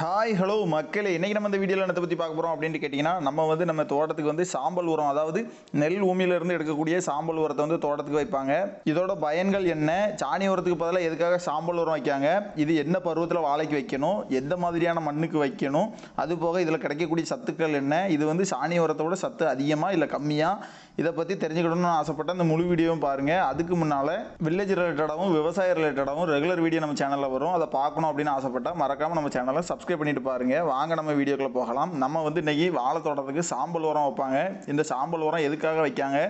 Hi hello மக்களே. இன்றைக்கி நம்ம இந்த வீடியோவில் என்னத்தை பற்றி பார்க்க போகிறோம் அப்படின்ட்டு கேட்டிங்கன்னா நம்ம வந்து நம்ம தோட்டத்துக்கு வந்து சாம்பல் உரம் அதாவது நெல் ஊமியிலிருந்து எடுக்கக்கூடிய சாம்பல் உரத்தை வந்து தோட்டத்துக்கு வைப்பாங்க. இதோட பயன்கள் என்ன? சாணி உரத்துக்கு பதிலாக எதுக்காக சாம்பல் உரம் வைக்காங்க? இது என்ன பருவத்தில் வாழைக்கு வைக்கணும்? எந்த மாதிரியான மண்ணுக்கு வைக்கணும்? அது போக இதில் கிடைக்கக்கூடிய சத்துக்கள் என்ன? இது வந்து சாணி உரத்தோட சத்து அதிகமாக இல்லை கம்மியாக இதை பற்றி தெரிஞ்சுக்கணும்னு ஆசைப்பட்ட அந்த முழு வீடியோவும் பாருங்கள் அதுக்கு முன்னால் வில்லேஜ் ரிலேட்டடாகவும் விவசாய ரிலேட்டடாகவும் ரெகுலர் வீடியோ நம்ம சேனலில் வரும். அதை பார்க்கணும் அப்படின்னு ஆசைப்பட்டால் மறக்காமல் நம்ம சேனலை சப்ஸ்கிரைப் பண்ணிட்டு பாருங்க. வாங்க நம்ம வீடியோக்குள்ளே போகலாம். நம்ம வந்து இன்றைக்கி வாழை தோட்டத்துக்கு சாம்பல் உரம் வைப்பாங்க. இந்த சாம்பல் உரம் எதுக்காக வைக்காங்க?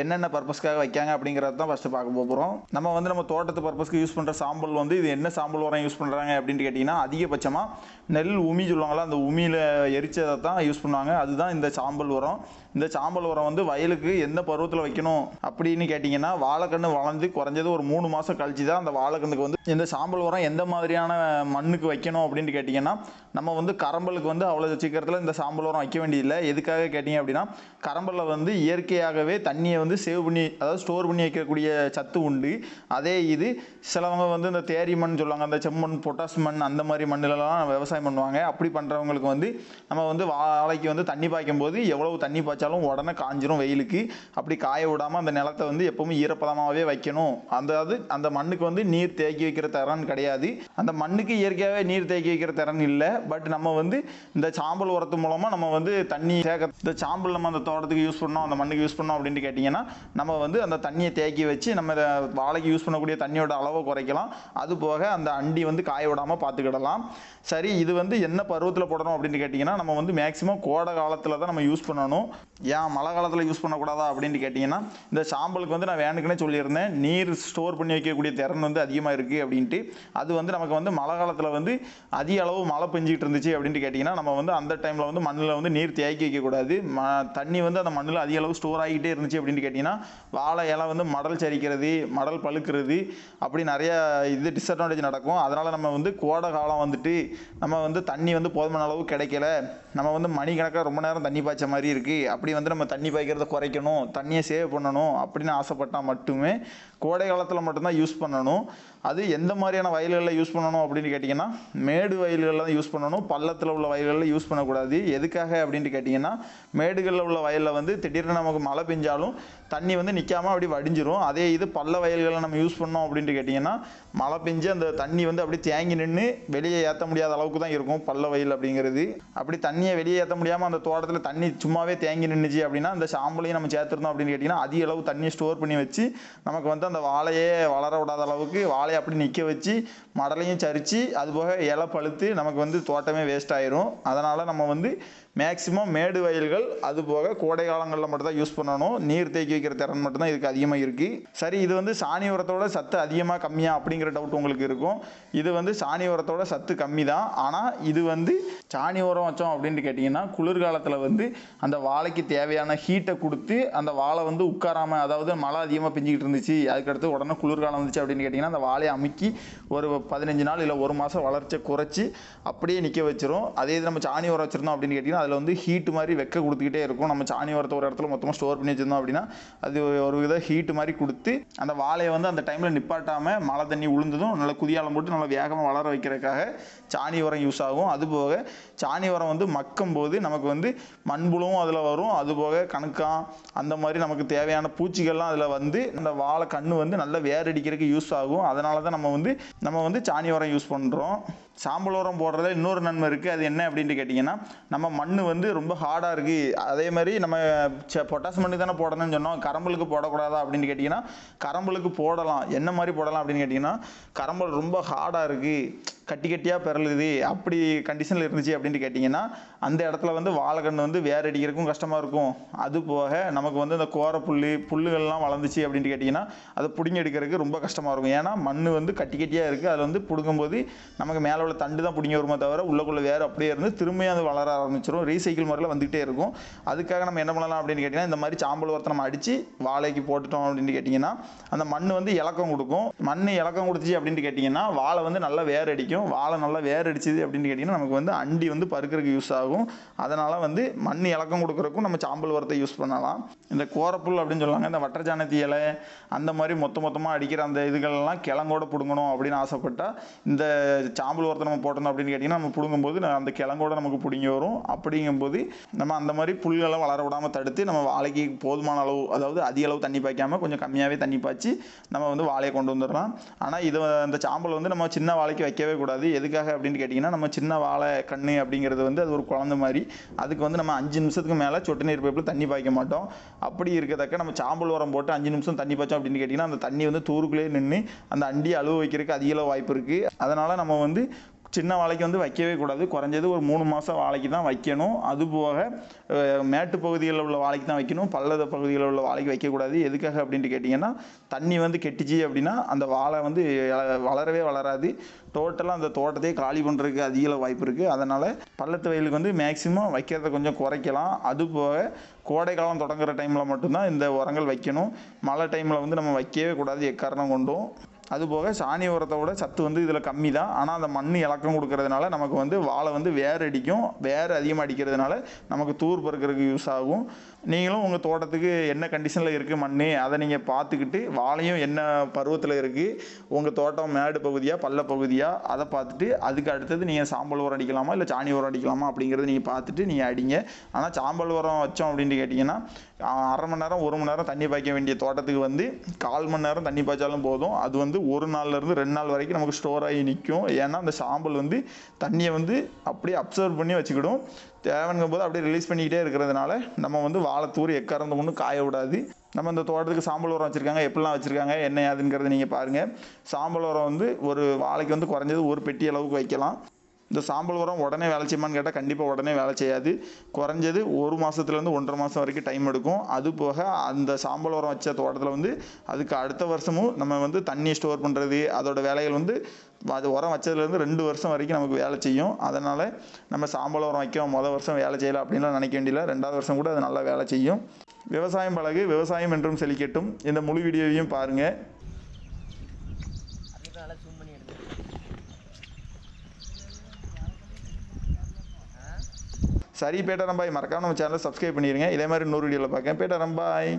என்னென்ன பர்பஸ்க்காக வைக்காங்க அப்படிங்கிறத தான் ஃபஸ்ட்டு பார்க்க போகிறோம் நம்ம வந்து நம்ம தோட்டத்து பர்பஸ்க்கு யூஸ் பண்ணுற சாம்பல் வந்து இது என்ன சாம்பல் உரம் யூஸ் பண்ணுறாங்க அப்படின்ட்டு கேட்டிங்கன்னா அதிகபட்சமாக நெல் உமி சொல்லுவாங்களா அந்த உமியில் எரிச்சதை தான் யூஸ் பண்ணுவாங்க. அதுதான் இந்த சாம்பல் உரம். இந்த சாம்பல் உரம் வந்து வயலுக்கு எந்த பருவத்தில் வைக்கணும் அப்படின்னு கேட்டிங்கன்னா வாழைக்கன்று வளர்ந்து குறைஞ்சது ஒரு மூணு மாதம் கழிச்சு தான் அந்த வாழைக்கண்ணுக்கு வந்து இந்த சாம்பல் உரம் எந்த மாதிரியான மண்ணுக்கு வைக்கணும் அப்படின்ட்டு கேட்டிங்கன்னா நம்ம வந்து கரம்பலுக்கு வந்து அவ்வளோ சீக்கிரத்தில் இந்த சாம்பல் உரம் வைக்க வேண்டியதில்லை. எதுக்காக கேட்டிங்க அப்படின்னா கரம்பலில் வந்து இயற்கையாகவே தண்ணியை வந்து சேவ் பண்ணி அதாவது ஸ்டோர் பண்ணி வைக்கக்கூடிய சத்து உண்டு. அதே இது சிலவங்க வந்து இந்த தேரி மண் சொல்லுவாங்க அந்த செம்மண் பொட்டாஸ் மண் அந்த மாதிரி மண்ணிலலாம் விவசாயம் பண்ணுவாங்க. அப்படி பண்ணுறவங்களுக்கு வந்து நம்ம வந்து வாழைக்கு வந்து தண்ணி பாய்க்கும் போது எவ்வளவு தண்ணி பாய்ச்சாலும் உடனே காஞ்சிரும் வெயிலுக்கு. அப்படி காய விடாமல் அந்த நிலத்தை வந்து எப்பவுமே ஈரப்பதமாகவே வைக்கணும். அதாவது அந்த மண்ணுக்கு வந்து நீர் தேக்கி வைக்கிற திறன் கிடையாது. அந்த மண்ணுக்கு இயற்கையாகவே நீர் தேக்கி வைக்கிற திறன் இல்லை. பட் நம்ம வந்து இந்த சாம்பல் உரத்து மூலமாக நம்ம வந்து தண்ணி சேர்க்க இந்த சாம்பல் நம்ம அந்த தோட்டத்துக்கு யூஸ் பண்ணோம் அந்த மண்ணுக்கு யூஸ் பண்ணோம் அப்படின்ட்டு கேட்டிங்கன்னா நம்ம வந்து அந்த தண்ணியை தேக்கி வச்சு நம்ம இதை வாழைக்கு யூஸ் பண்ணக்கூடிய தண்ணியோட அளவை குறைக்கலாம். அது போக அந்த அண்டி வந்து காய விடாமல் பார்த்துக்கிடலாம் சரி இது வந்து என்ன பருவத்தில் போடணும் அப்படின்னு கேட்டிங்கன்னா நம்ம வந்து மேக்ஸிமம் கோடை காலத்தில் தான் நம்ம யூஸ் பண்ணணும். ஏன் மழை காலத்தில் யூஸ் பண்ணக்கூடாதா அப்படின்ட்டு கேட்டிங்கன்னா இந்த சாம்பலுக்கு வந்து நான் வேணுக்குனே சொல்லியிருந்தேன். நீர் ஸ்டோர் பண்ணி வைக்கக்கூடிய திறன் வந்து அதிகமாக இருக்குது அப்படின்ட்டு. அது வந்து நமக்கு வந்து மழை காலத்தில் வந்து அதிக அளவு மழை பெஞ்சிக்கிட்டு இருந்துச்சு அப்படின்ட்டு கேட்டிங்கன்னா நம்ம வந்து அந்த டைமில் வந்து மண்ணில் வந்து நீர் தேக்கி வைக்கக்கூடாது. ம தண்ணி வந்து அந்த மண்ணில் அதிக அளவு ஸ்டோர் ஆகிக்கிட்டே இருந்துச்சு அப்படின்ட்டு கேட்டிங்கன்னா வாழை இலை வந்து மடல் சரிக்கிறது மடல் பழுக்கிறது அப்படி நிறைய இது டிஸ்அட்வான்டேஜ் நடக்கும். அதனால் நம்ம வந்து கோடை காலம் வந்துட்டு நம்ம வந்து தண்ணி வந்து போதுமான அளவு கிடைக்கல. நம்ம வந்து மணிக்கணக்காக ரொம்ப நேரம் தண்ணி பாய்ச்ச மாதிரி இருக்குது அப்படி வந்து நம்ம தண்ணி பாய்க்கிறத குறைக்கணும் தண்ணியை சேவ் பண்ணணும் அப்படின்னு ஆசைப்பட்டால் மட்டுமே கோடை காலத்தில் மட்டும்தான் யூஸ் பண்ணணும். அது எந்த மாதிரியான வயல்களில் யூஸ் பண்ணணும் அப்படின்னு கேட்டிங்கன்னா மேடு வயல்களில் தான் யூஸ் பண்ணணும். பள்ளத்தில் உள்ள வயல்களில் யூஸ் பண்ணக்கூடாது. எதுக்காக அப்படின்ட்டு கேட்டிங்கன்னா மேடுகளில் உள்ள வயலில் வந்து திடீர்னு நமக்கு மழை பெஞ்சாலும் தண்ணி வந்து நிற்காம அப்படி வடிஞ்சிரும். அதே இது பள்ள வயல்களை நம்ம யூஸ் பண்ணோம் அப்படின்ட்டு கேட்டிங்கன்னா மழை பெஞ்சு அந்த தண்ணி வந்து அப்படி தேங்கி நின்று வெளியே ஏற்ற முடியாத அளவுக்கு தான் இருக்கும் பள்ள வயல் அப்படிங்கிறது. அப்படி தண்ணி தண்ணியை வெளியே ஏற்ற முடியாமல் அந்த தோட்டத்தில் தண்ணி சும்மாவே தேங்கி நின்றுச்சு அப்படின்னா அந்த சாம்பலையும் நம்ம சேர்த்துருந்தோம் அப்படின்னு கேட்டிங்கன்னா அதிக அளவு தண்ணியை ஸ்டோர் பண்ணி வச்சு நமக்கு வந்து அந்த வாழையே வளர விடாத அளவுக்கு வாழையை அப்படி நிற்க வச்சு மடலையும் சரித்து அதுபோக இலை பழுத்து நமக்கு வந்து தோட்டமே வேஸ்ட் ஆயிரும். அதனால் நம்ம வந்து மேக்ஸிமம் மேடு வயல்கள் அது போக கோடை காலங்களில் மட்டும்தான் யூஸ் பண்ணணும். நீர் தேக்கி வைக்கிற திறன் மட்டும்தான் இதுக்கு அதிகமாக இருக்குது சரி இது வந்து சாணி உரத்தோட சத்து அதிகமாக கம்மியாக அப்படிங்கிற டவுட் உங்களுக்கு இருக்கும். இது வந்து சாணி உரத்தோட சத்து கம்மி தான் ஆனால் இது வந்து சாணி உரம் வச்சோம் அப்படின்னு அப்படின்னு கேட்டிங்கன்னா குளிர்காலத்தில் வந்து அந்த வாழைக்கு தேவையான ஹீட்டை கொடுத்து அந்த வாழை வந்து உட்காராமல் அதாவது மழை அதிகமாக பெஞ்சிக்கிட்டு இருந்துச்சு அதுக்கடுத்து உடனே குளிர்காலம் வந்துச்சு அப்படின்னு கேட்டிங்கன்னா அந்த வாழையை அமுக்கி ஒரு பதினஞ்சு நாள் இல்லை ஒரு மாதம் வளர்ச்சியை குறைச்சி அப்படியே நிற்க வச்சிரும். அதே இது நம்ம சாணி உரம் வச்சிருந்தோம் அப்படின்னு கேட்டிங்கன்னா அதில் வந்து ஹீட் மாதிரி வெக்க கொடுத்துக்கிட்டே இருக்கும். நம்ம சாணி உரத்தை ஒரு இடத்துல மொத்தமாக ஸ்டோர் பண்ணி வச்சிருந்தோம் அப்படின்னா அது ஒரு வித ஹீட் மாதிரி கொடுத்து அந்த வாழையை வந்து அந்த டைமில் நிப்பாட்டாமல் மழை தண்ணி உளுந்ததும் நல்லா குதியாலம் போட்டு நல்லா வேகமாக வளர வைக்கிறதுக்காக சாணி உரம் யூஸ் ஆகும். அதுபோக சாணி உரம் வந்து மக் போது நமக்கு வந்து மண்புழுவும் அதில் வரும். அது போக கணுக்கான் அந்த மாதிரி நமக்கு தேவையான பூச்சிகள்லாம் அதில் வந்து அந்த வாழை கண்ணு வந்து நல்லா வேரடிக்கிறதுக்கு யூஸ் ஆகும். அதனால தான் நம்ம வந்து நம்ம வந்து சாணி உரம் யூஸ் பண்ணுறோம் சாம்பல் உரம் போடுறதுல இன்னொரு நன்மை இருக்குது அது என்ன அப்படின்ட்டு கேட்டிங்கன்னா நம்ம மண் வந்து ரொம்ப ஹார்டாக இருக்குது அதே மாதிரி நம்ம பொட்டாசு மண்ணு தானே போடணும்னு சொன்னோம். கரம்பலுக்கு போடக்கூடாதா அப்படின்னு கேட்டிங்கன்னா கரம்பலுக்கு போடலாம். என்ன மாதிரி போடலாம் அப்படின்னு கேட்டிங்கன்னா கரம்பல் ரொம்ப ஹார்டாக இருக்குது கட்டி கட்டியாக பிறலுது. அப்படி கண்டிஷனில் இருந்துச்சு அப்படின்ட்டு கேட்டிங்கன்னா அந்த இடத்துல வந்து வாழைக்கன்று வந்து வேர் அடிக்கிறதுக்கும் கஷ்டமாக இருக்கும். அது போக நமக்கு வந்து இந்த கோர புல் புல்லுகள்லாம் வளர்ந்துச்சு அப்படின்ட்டு கேட்டிங்கன்னா அதை பிடுங்கி எடுக்கிறதுக்கு ரொம்ப கஷ்டமாக இருக்கும். ஏன்னா மண் வந்து கட்டி கட்டியாக இருக்குது அதில் வந்து பிடுங்கும்போது நமக்கு மேலே உள்ள தண்டு தான் பிடிங்க வருமே தவிர உள்ளக்குள்ளே வேறு அப்படியே இருந்து திரும்பியும் அது வளர ஆரம்பிச்சிடும் ரீசைக்கிள் முறையில் வந்துகிட்டே இருக்கும். அதுக்காக நம்ம என்ன பண்ணலாம் அப்படின்னு கேட்டிங்கன்னா இந்த மாதிரி சாம்பல் உரத்தை நம்ம அடித்து வாழைக்கு போட்டுட்டோம் அப்படின்னு கேட்டிங்கன்னா அந்த மண் வந்து இலக்கம் கொடுக்கும். மண் இலக்கம் கொடுத்துச்சு அப்படின்ட்டு கேட்டிங்கன்னா வாழை வந்து நல்லா வேர் அடிக்கும் வாழை நல்லா வேர் அடிச்சுது அப்படின்னு கேட்டிங்கன்னா நமக்கு வந்து அண்டி வந்து பருக்கிறதுக்கு யூஸ் ஆகும். அதனால் வந்து மண் இலக்கம் கொடுக்குறக்கும் நம்ம சாம்பல் உரத்தை யூஸ் பண்ணலாம். இந்த கோரப்புல் அப்படின்னு சொல்லுவாங்க இந்த வட்டஜானத்தி இலை அந்த மாதிரி மொத்த மொத்தமாக அடிக்கிற அந்த இதுகள்லாம் கிழங்கோட பிடுங்கணும் அப்படின்னு ஆசைப்பட்டால் இந்த சாம்பல் உரத்தை நம்ம போட்டோம் அப்படின்னு கேட்டிங்கன்னா நம்ம பிடுங்கும்போது அந்த கிழங்கோட நமக்கு பிடுங்கி வரும். அப்படிங்கும்போது நம்ம அந்த மாதிரி புல்களை வளர விடாமல் தடுத்து நம்ம வாழைக்கு போதுமான அளவு அதாவது அதிக அளவு தண்ணி பாய்க்காமல் கொஞ்சம் கம்மியாகவே தண்ணி பாய்ச்சி நம்ம வந்து வாழையை கொண்டு வந்துடலாம். ஆனால் இது அந்த சாம்பல் வந்து நம்ம சின்ன வாழைக்கு வைக்கவே கூடாது. எதுக்காக அப்படின்னு கேட்டிங்கன்னா நம்ம சின்ன வாழை கண்ணு அப்படிங்கிறது வந்து அது ஒரு குழந்தை மாதிரி. அதுக்கு வந்து நம்ம அஞ்சு நிமிஷத்துக்கு மேலே சொட்டு நீர் பைப்பில் தண்ணி பாய்க்க மாட்டோம். அப்படி இருக்கத்தக்க நம்ம சாம்பல் உரம் போட்டு அஞ்சு நிமிஷம் தண்ணி பாய்ச்சோம் அப்படின்னு கேட்டிங்கன்னா அந்த தண்ணி வந்து தூருக்குள்ளேயே நின்று அந்த அண்டி அழுவ வைக்கிறதுக்கு அதிக அளவு வாய்ப்பு இருக்குது அதனால் நம்ம வந்து சின்ன வாழைக்கு வந்து வைக்கவே கூடாது. குறைஞ்சது ஒரு மூணு மாதம் வாழைக்கு தான் வைக்கணும். அது போக மேட்டு பகுதிகளில் உள்ள வாழைக்கு தான் வைக்கணும். பள்ளத பகுதிகளில் உள்ள வாழைக்கு வைக்கக்கூடாது எதுக்காக அப்படின்ட்டு கேட்டிங்கன்னா தண்ணி வந்து கெட்டுச்சு அப்படின்னா அந்த வாழை வந்து வளரவே வளராது. டோட்டலாக அந்த தோட்டத்தையே காலி பண்ணுறதுக்கு அதிக வாய்ப்பு இருக்குது அதனால் பள்ளத்து வயலுக்கு வந்து மேக்ஸிமம் வைக்கிறத கொஞ்சம் குறைக்கலாம். அது போக கோடை காலம் தொடங்குற டைமில் மட்டும்தான் இந்த உரங்கள் வைக்கணும். மழை டைமில் வந்து நம்ம வைக்கவே கூடாது எக்காரணம் கொண்டும். அதுபோக சாணி உரத்தை விட சத்து வந்து இதில் கம்மி தான் ஆனால் அந்த மண் இலக்கம் கொடுக்கறதுனால நமக்கு வந்து வாழை வந்து வேர் அடிக்கும் வேர் அதிகமாக அடிக்கிறதுனால நமக்கு தூர் பறக்கிறதுக்கு யூஸ் ஆகும். நீங்களும் உங்கள் தோட்டத்துக்கு என்ன கண்டிஷனில் இருக்குது மண் அதை நீங்கள் பார்த்துக்கிட்டு வாழையும் என்ன பருவத்தில் இருக்குது உங்கள் தோட்டம் மேடு பகுதியாக பள்ள பகுதியாக அதை பார்த்துட்டு அதுக்கு அடுத்தது நீங்கள் சாம்பல் உரம் அடிக்கலாமா இல்லை சாணி உரம் அடிக்கலாமா அப்படிங்கிறத நீங்கள் பார்த்துட்டு நீங்கள் அடிங்க. ஆனால் சாம்பல் உரம் வச்சோம் அப்படின்னு கேட்டிங்கன்னா அரை மணி நேரம் ஒரு மணி நேரம் தண்ணி பாய்க்க வேண்டிய தோட்டத்துக்கு வந்து கால் மணி நேரம் தண்ணி பாய்ச்சாலும் போதும். அது வந்து ஒரு நாள்லேருந்து ரெண்டு நாள் வரைக்கும் நமக்கு ஸ்டோர் ஆகி நிற்கும் ஏன்னா அந்த சாம்பல் வந்து தண்ணியை வந்து அப்படியே அப்சர்வ் பண்ணி வச்சுக்கிடும். தேவைங்கும் போது அப்படியே ரிலீஸ் பண்ணிக்கிட்டே இருக்கிறதுனால நம்ம வந்து வாழைத்தூர் எக்காரந்த ஒன்று காய விடாது. நம்ம இந்த தோட்டத்துக்கு சாம்பல் உரம் வச்சுருக்காங்க எப்படிலாம் வச்சுருக்காங்க என்ன ஏதுங்கிறத நீங்கள் பாருங்கள் சாம்பல் உரம் வந்து ஒரு வாழைக்கு வந்து குறைஞ்சது ஒரு பெட்டி அளவுக்கு வைக்கலாம். இந்த சாம்பல் உரம் உடனே வேலை செய்யுமான்னு கேட்டால் கண்டிப்பாக உடனே வேலை செய்யாது. குறைஞ்சது ஒரு மாதத்துலேருந்து ஒன்றரை மாதம் வரைக்கும் டைம் எடுக்கும். அது போக அந்த சாம்பல் உரம் வச்ச தோட்டத்தில் வந்து அதுக்கு அடுத்த வருஷமும் நம்ம வந்து தண்ணி ஸ்டோர் பண்ணுறது அதோட வேலைகள் வந்து அது உரம் வச்சதுலேருந்து ரெண்டு வருஷம் வரைக்கும் நமக்கு வேலை செய்யும். அதனால் நம்ம சாம்பல் உரம் வைக்க மொதல் வருஷம் வேலை செய்யலை அப்படின்லாம் நினைக்க வேண்டியதில்லை. ரெண்டாவது வருஷம் கூட அது நல்லா வேலை செய்யும். விவசாயம் பழகு விவசாயம் என்றும் செழிக்கட்டும். இந்த முழு வீடியோவையும் பாருங்கள் அதுக்கு நல்லா ஜூம் பண்ணி சரி பேட்டரம்பாய் மறக்காம நம்ம சேனலை சப்ஸ்கிரைப் பண்ணிடுங்க இதே மாதிரி இன்னொரு வீடியோவில் பார்க்கேன் பேட்டரம்பாய்